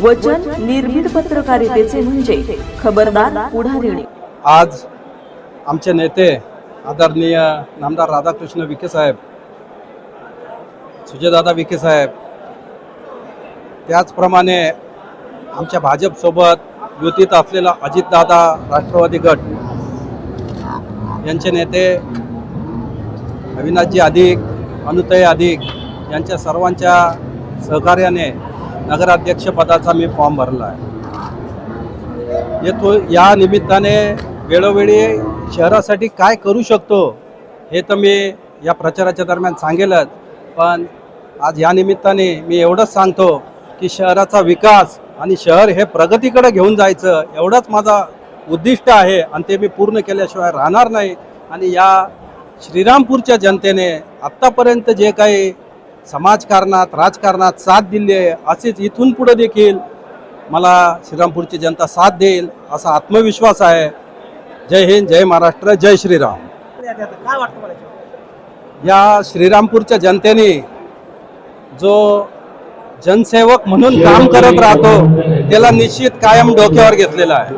वचन निर्भीड पत्रकारितेचे म्हणजे खबरदार पुढारीणे. आज आमचे नेते आदरणीय नामदार राधाकृष्ण विखे साहेब सुजयदादा विखे साहेब त्याचप्रमाणे आमच्या भाजपसोबत युतीत असलेला अजितदादा राष्ट्रवादी गट यांचे नेते अविनाशजी अधिक अनुतय अधिक यांच्या सर्वांच्या सहकार्याने नगराध्यक्षपदाचा मी फॉर्म भरला आहे. येतो या निमित्ताने वेळोवेळी शहरासाठी काय करू शकतो हे तर मी या प्रचाराच्या दरम्यान सांगेलच. पण आज या निमित्ताने मी एवढंच सांगतो की शहराचा विकास आणि शहर हे प्रगतीकडे घेऊन जायचं एवढंच माझा उद्दिष्ट आहे आणि ते मी पूर्ण केल्याशिवाय राहणार नाही. आणि या श्रीरामपूरच्या जनतेने आत्तापर्यंत जे काही समाजकारणात राजकारणात साथ दिली आहे. असेच इथून पुढे देखील मला श्रीरामपूरची जनता साथ देईल असा आत्मविश्वास आहे. जय हिंद जय महाराष्ट्र जय श्रीराम. या श्रीरामपूरच्या जनतेने जो जनसेवक म्हणून काम करत राहतो त्याला निश्चित कायम डोक्यावर घेतलेलं आहे.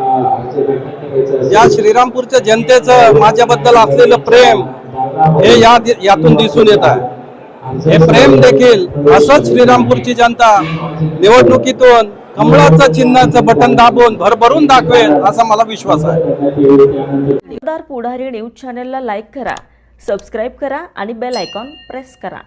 या श्रीरामपूरच्या जनतेचं माझ्याबद्दल असलेलं प्रेम हे या यातून दिसून येत आहे. हे प्रेम देखील असंच श्रीरामपूरची जनता निवडणुकीतून कमळाचं चिन्हाचं बटन दाबून भरभरून दाखवेल असा मला विश्वास आहे. पुढारी न्यूज चॅनलला लाईक करा सबस्क्राईब करा आणि बेल आयकॉन प्रेस करा.